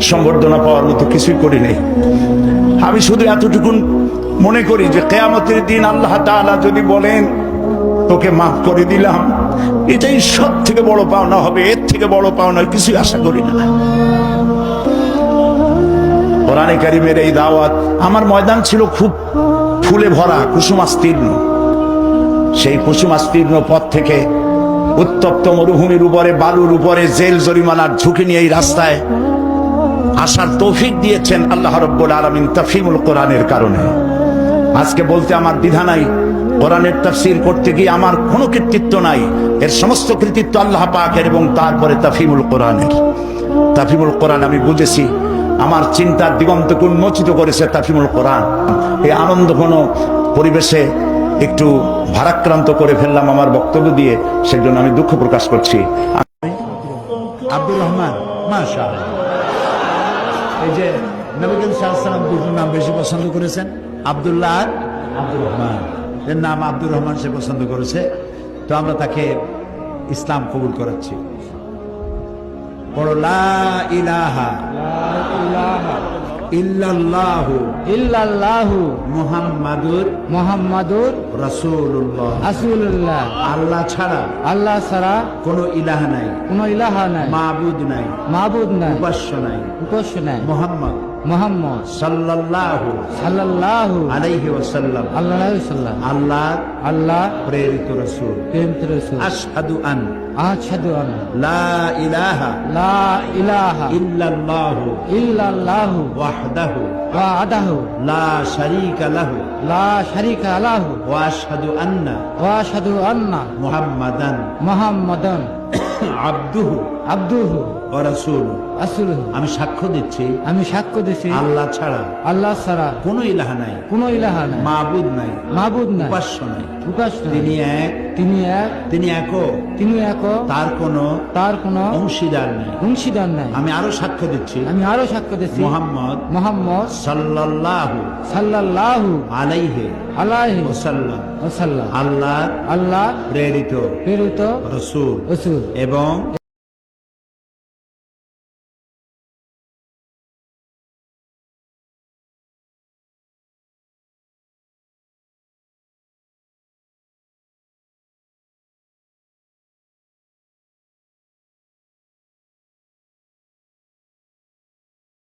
সম্বর্ধনা পাওয়ার মতো কিছুই করি নাই। আমি শুধু এতটুকুন মনে করি যে, কেয়ামতের দিন আল্লাহ তাআলা যদি বলেন, তোকে মাফ করে দিলাম। এটাই সব থেকে বড় পাওনা হবে, এর থেকে বড় পাওনা কিছুই আশা করি না। কোরআনে কারিমের এই দাওয়াত আমার ময়দান ছিল খুব ফুলে ভরা, কুসুমাস্তীর্ণ। সেই কুসুমাস্তীর্ণ পথ থেকে উত্তপ্ত মরুভূমির উপরে, বালুর উপরে জেল জরিমানার ঝুঁকি নিয়ে এই রাস্তায় আসার তৌফিক দিয়েছেন আল্লাহ রব্বুল আলমিন তফিমুল কোরআনের কারণে। আজকে বলতে আমার দ্বিধা নাই, কোরআনের তাফসির করতে গিয়ে আমার কোনো কৃতিত্ব নাই। এর সমস্ত কৃতিত্ব আল্লাহ পাকের এবং তারপরে তাফিমুল কোরআনের। তাফিমুল কোরআন আমি বুঝেছি, আমার চিন্তার দিগন্তকে উন্মোচিত করেছে তাফিমুল কোরআন। এই আনন্দ ঘন পরিবেশে একটু ভারাক্রান্ত করে ফেললাম আমার বক্তব্য দিয়ে, সেজন্য আমি দুঃখ প্রকাশ করছি। আব্দুর রহমান মাশা এই যে নবীন সাল্লাম দুটো নাম বেশি পছন্দ করেছেন? আব্দুল্লাহ আর আব্দুর রহমান। এর নাম আব্দুর রহমান সে পছন্দ করেছে। তো আমরা তাকে ইসলাম কবুল করাচ্ছি। বড় লা ইলাহা। ইল্লাল্লাহু ইল্লাল্লাহু মুহাম্মাদুর মোহাম্মদুর রাসূলুল্লাহ। রাসূলুল্লাহ। আল্লাহ ছাড়া আল্লাহ ছাড়া কোনো ইলাহ নাই। কোনো ইলাহ নাই। মাবুদ নাই। মাবুদ নাই। উপাস্য নাই। উপাস্য নাই। মুহাম্মদ। মোহাম্মদ সাল্লাল্লাহু সাল্লাল্লাহু আলাইহি ওয়াসাল্লাম। আল্লাহ সাল্লাম। আল্লাহ আল্লাহ প্রেরিত রাসূল। প্রেম রাসূল। আশহাদু আন। আশহাদু আন্না লা ইলাহা লা ইলাহা ইল্লাল্লাহু ইল্লাল্লাহু ওয়াহদাহু। ওয়াহদাহু। লা শারীকা লাহু। লা শারীকা লাহু। ওয়া আশহাদু আন্না। ওয়া আশহাদু আন্না। মুহাম্মাদান। মুহাম্মাদান। আবদুহু। আবদুহু। আমি সাক্ষ্য দিচ্ছি। আমি সাক্ষ্য দিচ্ছি। আল্লাহ ছাড়া আল্লাহ ছাড়া কোনো ইলাহা নাই। কোনো ইলাহা নাই। মাবুদ নাই। মাবুদ নাই। উপাস্য নাই। উপাস্য তিনি এক। তিনি এক। তিনি একক তিনি এক তার কোনো তার কোনো অংশীদার নেই। অংশীদার নাই। আমি আরও সাক্ষ্য দিচ্ছি। আমি আরও সাক্ষ্য দিচ্ছি। মোহাম্মদ মোহাম্মদ সাল্লাল্লাহু সাল্লাল্লাহু আলাইহি আলাইহি ওয়াসাল্লাম। ওয়াসাল্লাম। আল্লাহ আল্লাহ প্রেরিত প্রেরিত রসুল রাসূল। এবং